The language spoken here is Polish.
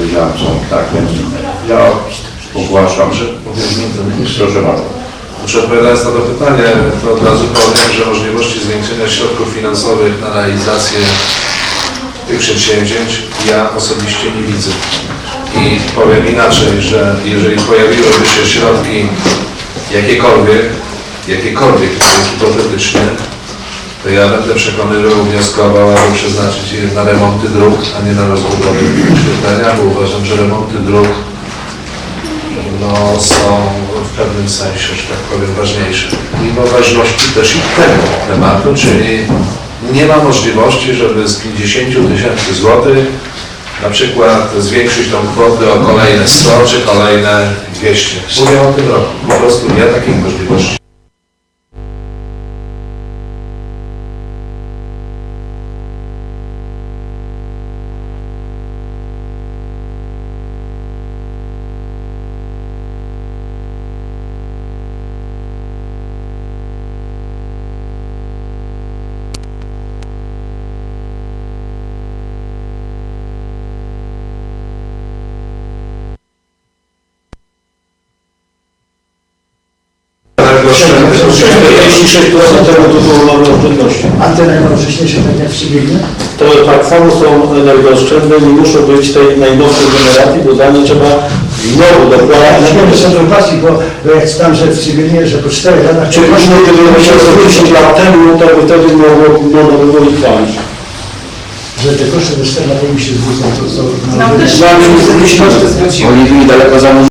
powiedziałem, są tak, więc ja ogłaszam, że proszę bardzo. Muszę odpowiadając na to pytanie, to od razu powiem, że możliwości zwiększenia środków finansowych na realizację tych przedsięwzięć ja osobiście nie widzę. I powiem inaczej, że jeżeli pojawiłyby się środki jakiekolwiek, jakiekolwiek, hipotetycznie, to ja będę przekonywał, wnioskował, aby przeznaczyć je na remonty dróg, a nie na rozbudowę oświetlenia, bo uważam, że remonty dróg no, są w pewnym sensie, że tak powiem, ważniejsze. Mimo ważności też i tego tematu, czyli nie ma możliwości, żeby z 50 tysięcy złotych na przykład zwiększyć tą kwotę o kolejne 100 czy kolejne 200. Mówię o tym roku. Po prostu nie ma takiej możliwości. 46% tego tytułu mamy oszczędności. A te najnowocześniejsze, tak jak w cywilnie? To tak samo są energooszczędne, nie muszą być tej najnowszej generacji, bo za nie trzeba znowu Ja dokładać. nie wiem, co to patrzeć, bo, bo jak tam, że w cywilnie, że po 4 latach... Czyli myśmy gdyby że 10 lat temu, to by wtedy mogło, można by było ich chwalić. Że te koszty do 4 lat mi się zwrócą, to co... Nam też się zwróciło. Oni byli daleko za